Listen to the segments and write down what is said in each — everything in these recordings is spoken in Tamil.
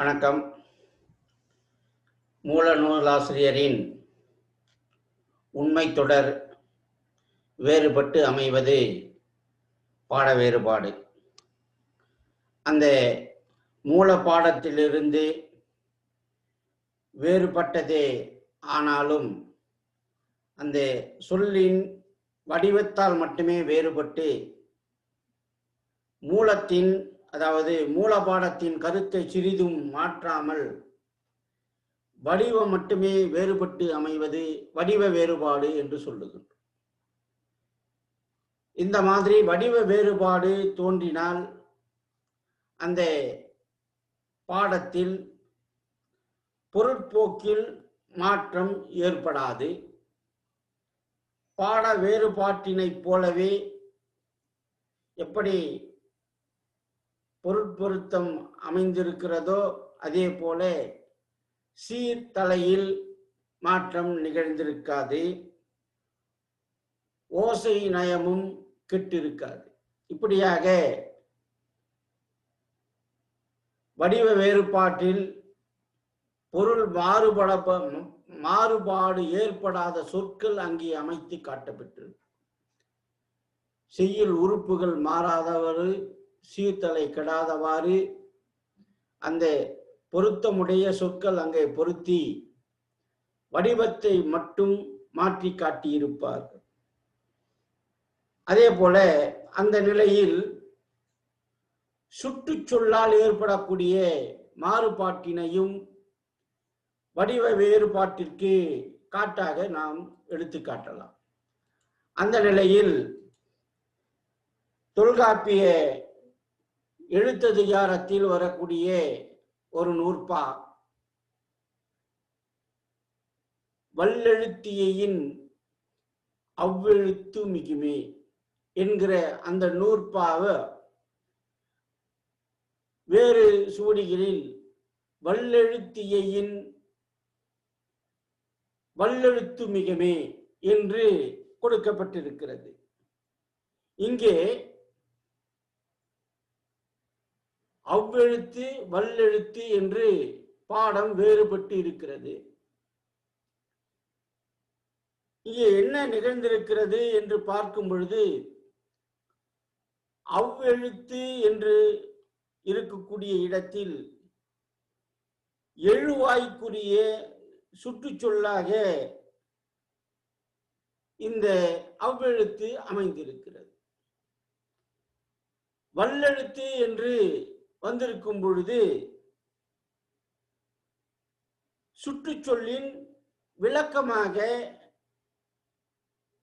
வணக்கம். மூல நூலாசிரியரின் உண்மை தொடர் வேறுபட்டு அமைவது பாட வேறுபாடு. அந்த மூல பாடத்திலிருந்து வேறுபட்டதே ஆனாலும் அந்த சொல்லின் வடிவத்தால் மட்டுமே வேறுபட்டு மூலத்தின் அதாவது மூல பாடத்தின் கருத்தை சிறிதும் மாற்றாமல் வடிவம் மட்டுமே வேறுபட்டு அமைவது வடிவ வேறுபாடு என்று சொல்லுகின்றோம். இந்த மாதிரி வடிவ வேறுபாடு தோன்றினால் அந்த பாடத்தில் பொருட்போக்கில் மாற்றம் ஏற்படாது. பாட வேறுபாட்டினைப் போலவே எப்படி பொருட்பொருத்தம் அமைந்திருக்கிறதோ அதே போல சீர்தலையில் மாற்றம் நிகழ்ந்திருக்காது. ஓசை நயமும் கெட்டிருக்காது. இப்படியாக வடிவ வேறுபாட்டில் பொருள் மாறுபட மாறுபாடு ஏற்படாத சொற்கள் அங்கே அமைத்து காட்டப்பட்டிருக்கு செய்யுள் உறுப்புகள் மாறாதவர் சீர்தலை கெடாதவாறு அந்த பொருத்தமுடைய சொற்கள் அங்கே பொருத்தி வடிவத்தை மட்டும் மாற்றி காட்டியிருப்பார்கள். அதே போல அந்த நிலையில் சுற்றுச்சொல்லால் ஏற்படக்கூடிய மாறுபாட்டினையும் வடிவ வேறுபாட்டிற்கு காட்டாக நாம் எடுத்து காட்டலாம். அந்த நிலையில் தொல்காப்பிய எழுத்ததிகாரத்தில் வரக்கூடிய ஒரு நூற்பா? வல்லெழுத்தியின் அவ்வெழுத்து மிகுமே என்கிற அந்த நூற்பாவ வேறு சூடிகளில் வல்லெழுத்தியின் வல்லெழுத்து மிகமே என்று கொடுக்கப்பட்டிருக்கிறது. இங்கே அவ்வெழுத்து வல்லெழுத்து என்று பாடம் வேறுபட்டு இருக்கிறது இங்கே என்ன நிகழ்ந்திருக்கிறது என்று பார்க்கும் பொழுது அவ்வெழுத்து என்று இருக்கக்கூடிய இடத்தில் எழுவாய்க்குரிய சுற்றுச்சொல்லாக இந்த அவ்வெழுத்து அமைந்திருக்கிறது. வல்லெழுத்து என்று வந்திருக்கும் பொழுது சுற்றுச்சொல்லின் விளக்கமாக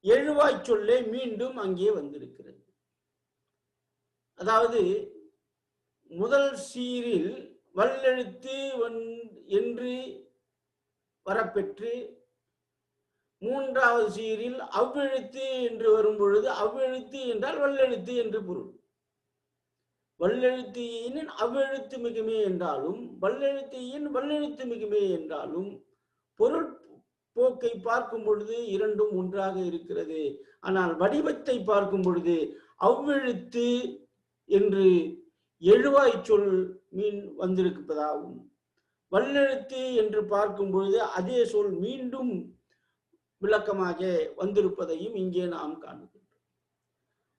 எழுவாய் சொல்லே மீண்டும் அங்கே வந்திருக்கிறது. அதாவது முதல் சீரில் வல்லெழுத்து என்று வரப்பெற்று மூன்றாவது சீரில் அவ்வெழுத்து என்று வரும் பொழுது அவ்வெழுத்து என்றால் வல்லெழுத்து என்று பொருள். வல்லெழுத்தியின் அவ்வெழுத்து மிகுமே என்றாலும் வல்லெழுத்தியின் வல்லெழுத்து மிகுமே என்றாலும் பொருள் போக்கை பார்க்கும் பொழுது இரண்டும் ஒன்றாக இருக்கிறது. ஆனால் வடிவத்தை பார்க்கும் பொழுது அவ்வெழுத்து என்று எழுவாய் சொல் மீன் வந்திருப்பதாகும். வல்லெழுத்து என்று பார்க்கும் பொழுது அதே சொல் மீண்டும் விளக்கமாக வந்திருப்பதையும் இங்கே நாம் காணுகின்றோம்.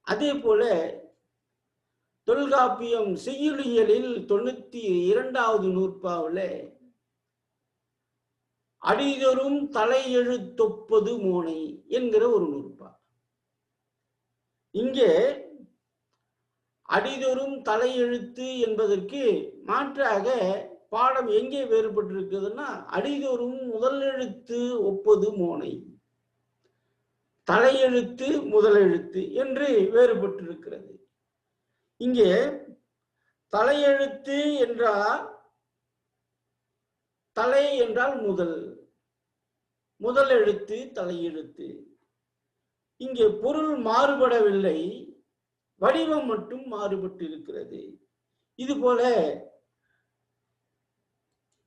அதே போல தொல்காப்பியம் செய்யுளியலில் தொண்ணூத்தி இரண்டாவது நூற்பாவில் அடிதொரும் தலையெழுத்தொப்பது மோனை என்கிற ஒரு நூற்பா இங்கே அடிதொரும் தலையெழுத்து என்பதற்கு மாற்றாக பாடம் எங்கே வேறுபட்டிருக்குதுன்னா அடிதொரும் முதல் எழுத்து ஒப்பது மோனை தலையெழுத்து முதலெழுத்து என்று வேறுபட்டிருக்கிறது. இங்கே தலையெழுத்து என்றால் தலை என்றால் முதல் முதல் எழுத்து தலையெழுத்து. இங்கே பொருள் மாறுபடவில்லை வடிவம் மட்டும் மாறுபட்டு இருக்கிறது இது போல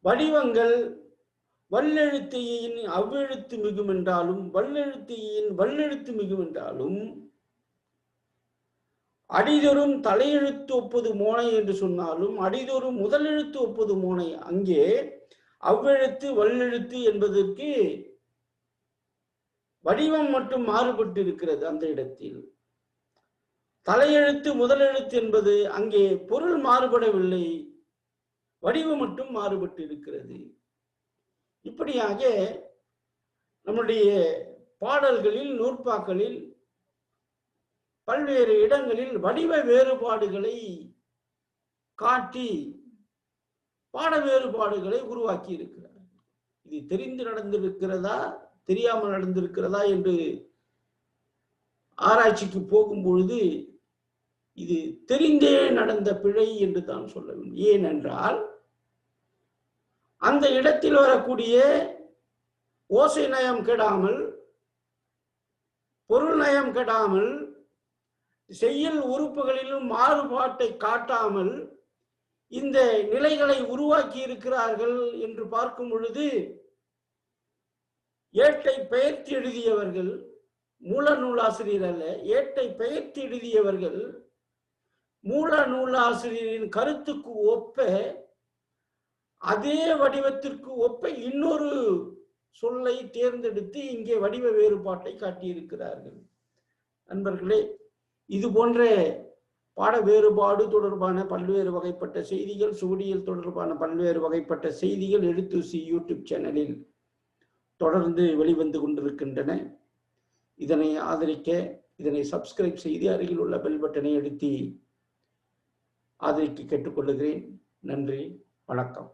வடிவங்கள் வல்லெழுத்தையின் அவ்வெழுத்து மிகும் என்றாலும் வல்லெழுத்தையின் வல்லெழுத்து மிகும் என்றாலும் அடிதொரும் தலையெழுத்து ஒப்பது மோனை என்று சொன்னாலும் அடிதொரும் முதலெழுத்து ஒப்பது மோனை. அங்கே அவ்வெழுத்து வல்லெழுத்து என்பதற்கு வடிவம் மட்டும் மாறுபட்டு இருக்கிறது அந்த இடத்தில். தலையெழுத்து முதலெழுத்து என்பது அங்கே பொருள் மாறுபடவில்லை. வடிவம் மட்டும் மாறுபட்டு இருக்கிறது இப்படியாக நம்முடைய பாடல்களில் நூற்பாக்களில் பல்வேறு இடங்களில் வடிவ வேறுபாடுகளை காட்டி பாட வேறுபாடுகளை உருவாக்கி இருக்கிறார் இது தெரிந்து நடந்திருக்கிறதா தெரியாமல் நடந்திருக்கிறதா என்று ஆராய்ச்சிக்கு போகும் பொழுது இது தெரிந்தே நடந்த பிழை என்று தான் சொல்ல வேண்டும். ஏனென்றால் அந்த இடத்தில் வரக்கூடிய ஓசை நயம் கெடாமல் பொருள் நயம் கெடாமல் செய்யல் உறுப்புகளிலும் மாறுபாட்டை காட்டாமல் இந்த நிலைகளை உருவாக்கி இருக்கிறார்கள் என்று பார்க்கும் பொழுது ஏட்டை பெயர்த்து எழுதியவர்கள் மூல நூலாசிரியர் அல்ல ஏட்டை பெயர்த்து எழுதியவர்கள் மூல நூலாசிரியரின் கருத்துக்கு ஒப்ப அதே வடிவத்திற்கு ஒப்ப இன்னொரு சொல்லை தேர்ந்தெடுத்து இங்கே வடிவ வேறுபாட்டை காட்டியிருக்கிறார்கள். நண்பர்களே இது போன்ற பாட வேறுபாடு தொடர்பான பல்வேறு வகைப்பட்ட செய்திகள் சுவடியல் தொடர்பான பல்வேறு வகைப்பட்ட செய்திகள் எழுத்துசி யூடியூப் சேனலில் தொடர்ந்து வெளிவந்து கொண்டிருக்கின்றன. இதனை ஆதரிக்க இதனை சப்ஸ்கிரைப் செய்து அருகில் உள்ள பெல் பட்டனை அழுத்தி ஆதரிக்க கேட்டுக்கொள்கிறேன். நன்றி வணக்கம்.